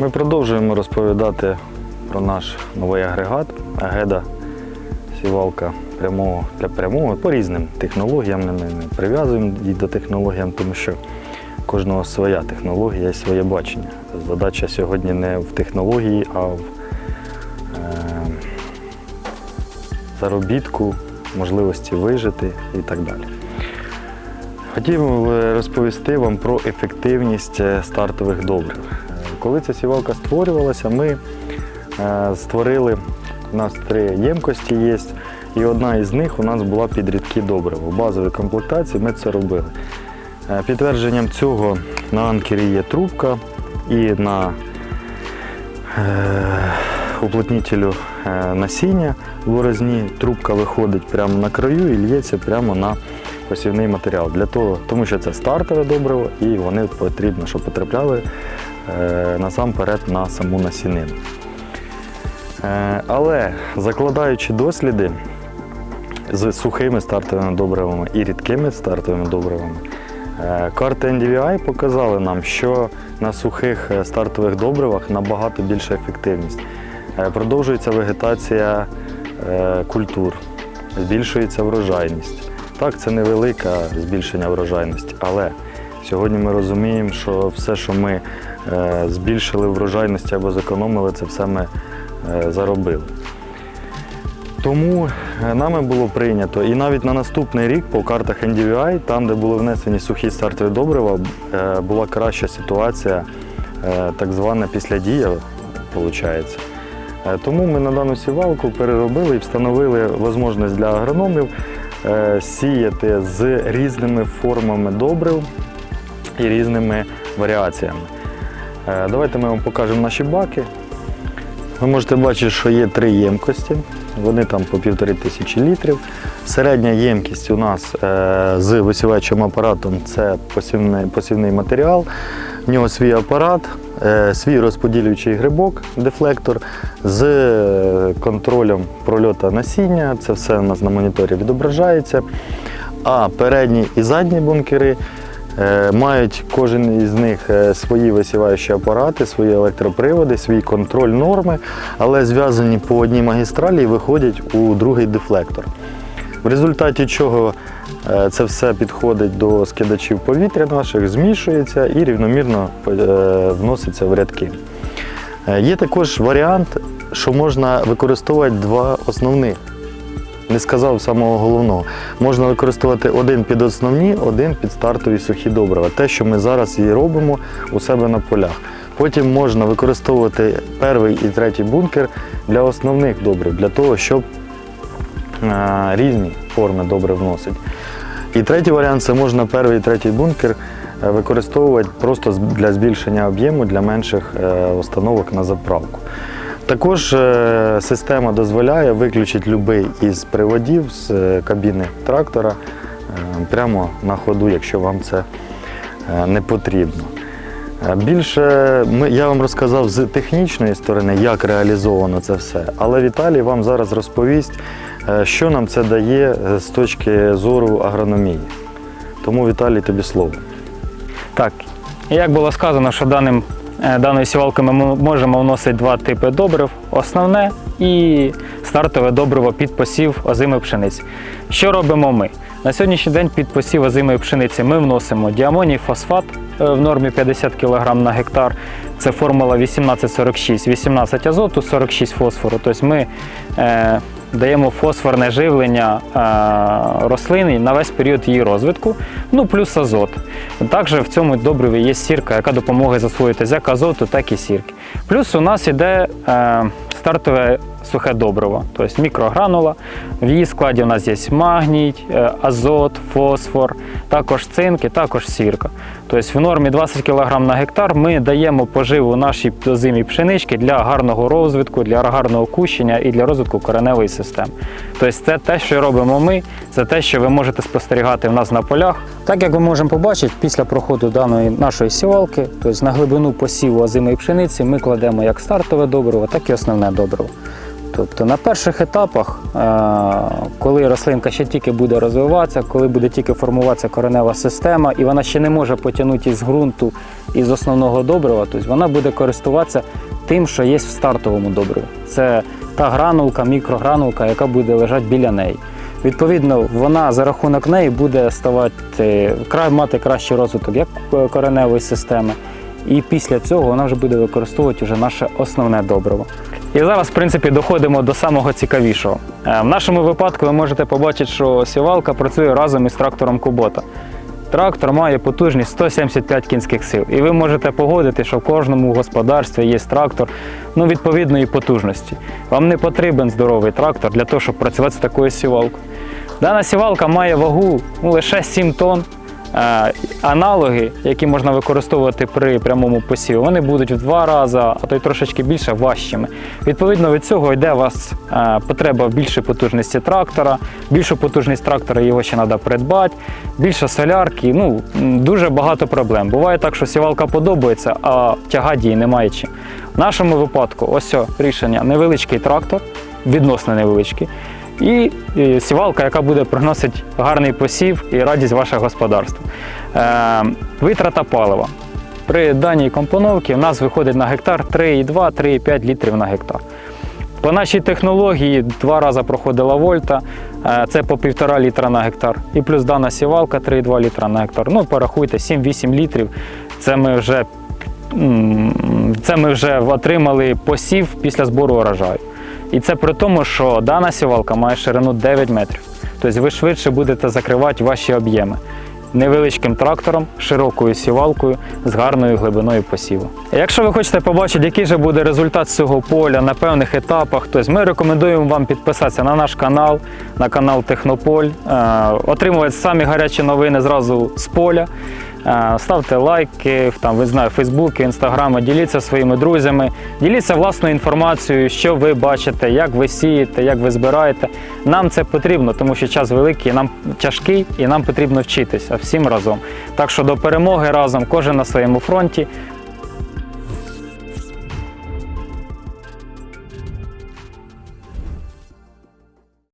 Ми продовжуємо розповідати про наш новий агрегат Агеда сівалка прямого для прямого по різним технологіям. Ми не прив'язуємо її до технологіям, тому що кожного своя технологія і своє бачення. Задача сьогодні не в технології, а в е, заробітку, можливості вижити і так далі. Хотів розповісти вам про ефективність е, стартових добрив. Коли ця сівалка створювалася, ми е, створили, у нас три ємкості є, і одна із них у нас була під рідкі добрива. У базовій комплектації ми це робили. Е, Підтвердженням цього на анкері є трубка і на е, уплотнителю е, насіння в борозні трубка виходить прямо на краю і лється прямо на посівний матеріал. Для того, тому що це стартове добриво і вони потрібно, щоб потрапляли насамперед на саму насінину. Е, але закладаючи досліди з сухими стартовими добривами і рідкими стартовими добривами, е, карти NDVI показали нам, що на сухих е, стартових добривах набагато більша ефективність. Е, Продовжується вегетація е, культур, збільшується врожайність. Так, це невелике збільшення врожайності, але сьогодні ми розуміємо, що все, що ми е, збільшили врожайності або зекономили, це все ми е, заробили. Тому е, нами було прийнято, і навіть на наступний рік по картах NDVI, там, де були внесені сухі стартові добрива, е, була краща ситуація, е, так звана післядія, виходить. Е, Тому ми на дану сівалку переробили і встановили можливість для агрономів е, сіяти з різними формами добрив і різними варіаціями. Е, Давайте ми вам покажемо наші баки. Ви можете бачити, що є три ємкості, вони там по півтори тисячі літрів. Середня ємкість у нас е, з висіваючим апаратом це посівний, посівний матеріал. В нього свій апарат, е, свій розподілюючий грибок, дефлектор з контролем прольоту насіння. Це все у нас на моніторі відображається. А передні і задні бункери Мають кожен із них е, свої висіваючі апарати, свої електроприводи, свій контроль норми, але зв'язані по одній магістралі і виходять у другий дефлектор. В результаті чого е, це все підходить до скидачів повітря наших, змішується і рівномірно е, вноситься в рядки. Е, Є також варіант, що можна використовувати два основних не сказав самого головного. Можна використовувати один під основні, один під стартові сухі добрива. Те, що ми зараз і робимо у себе на полях. Потім можна використовувати перший і третій бункер для основних добрив, для того, щоб е, різні форми добрив вносити. І третій варіант це можна перший і третій бункер е, використовувати просто для збільшення об'єму для менших е, установок на заправку. Також е, система дозволяє виключити будь-який із приводів з е, кабіни трактора е, прямо на ходу, якщо вам це не потрібно. Більше ми, я вам розказав з технічної сторони, як реалізовано це все, але Віталій вам зараз розповість, що нам це дає з точки зору агрономії. Тому Віталій, тобі слово. Так, як було сказано, що даним, даною сівалкою ми можемо вносити два типи добрив: основне і стартове добриво під посів озимої пшениці. Що робимо ми? На сьогоднішній день під посів озимої пшениці ми вносимо діамоній фосфат е, в нормі 50 кг на гектар. Це формула 1846, 18 азоту, 46 фосфору. Тобто ми е, даємо фосфорне живлення е, рослини на весь період її розвитку, ну плюс азот. Також в цьому добриві є сірка, яка допомагає засвоїти як азоту, так і сірки. Плюс у нас іде е, стартове сухе добриво, тобто мікрогранула. В її складі у нас є магній, е, азот, фосфор, також цинк і також сірка. Тобто в нормі 20 кг на гектар ми даємо поживу нашій озимій пшенички для гарного розвитку, для гарного кущення і для розвитку кореневої системи. Тобто це те, що робимо ми, це те, що ви можете спостерігати в нас на полях. Так як ми можемо побачити, після проходу даної нашої сівалки, тобто на глибину посіву озимої пшениці ми кладемо як стартове добриво, так і основне добриво. Тобто на перших етапах, е, коли рослинка ще тільки буде розвиватися, коли буде тільки формуватися коренева система, і вона ще не може потягнути з ґрунту і з основного добрива, тобто вона буде користуватися тим, що є в стартовому добриві. Це та гранулка, мікрогранулка, яка буде лежати біля неї. Відповідно, вона за рахунок неї буде ставати мати кращий розвиток як е, кореневої системи. І після цього вона вже буде використовувати вже наше основне добриво. І зараз, в принципі, доходимо до самого цікавішого. Е, В нашому випадку ви можете побачити, що сівалка працює разом із трактором Кубота. Трактор має потужність 175 кінських сил. І ви можете погодити, що в кожному господарстві є трактор ну, відповідної потужності. Вам не потрібен здоровий трактор для того, щоб працювати з такою сівалкою. Дана сівалка має вагу ну, лише 7 тонн. Е, Аналоги, які можна використовувати при прямому посіві, вони будуть в два рази, а то й трошечки більше важчими. Відповідно від цього йде у вас е, потреба в більшій потужності трактора, більшу потужність трактора його ще треба придбати, більше солярки. Ну дуже багато проблем. Буває так, що сівалка подобається, а тягати її немає чим. В нашому випадку, ось рішення невеличкий трактор, відносно невеличкий. І е, сівалка, яка буде приносити гарний посів і радість ваше господарство. Е, витрата палива. При даній компоновці в нас виходить на гектар 3,2-3,5 літрів на гектар. По нашій технології два рази проходила вольта, е, це по півтора літра на гектар. І плюс дана сівалка 3,2 літра на гектар. Ну, порахуйте, 7-8 літрів. Це ми вже, це ми вже отримали посів після збору урожаю. І це при тому, що дана сівалка має ширину 9 метрів. Тобто ви швидше будете закривати ваші об'єми невеличким трактором, широкою сівалкою з гарною глибиною посіву. Якщо ви хочете побачити, який же буде результат цього поля на певних етапах, то ми рекомендуємо вам підписатися на наш канал, на канал Технополь, е, отримувати самі гарячі новини зразу з поля. Ставте лайки, там ви знаю, Фейсбуки, Інстаграми, діліться своїми друзями, діліться власною інформацією, що ви бачите, як ви сієте, як ви збираєте. Нам це потрібно, тому що час великий, нам тяжкий і нам потрібно вчитися всім разом. Так що до перемоги разом, кожен на своєму фронті.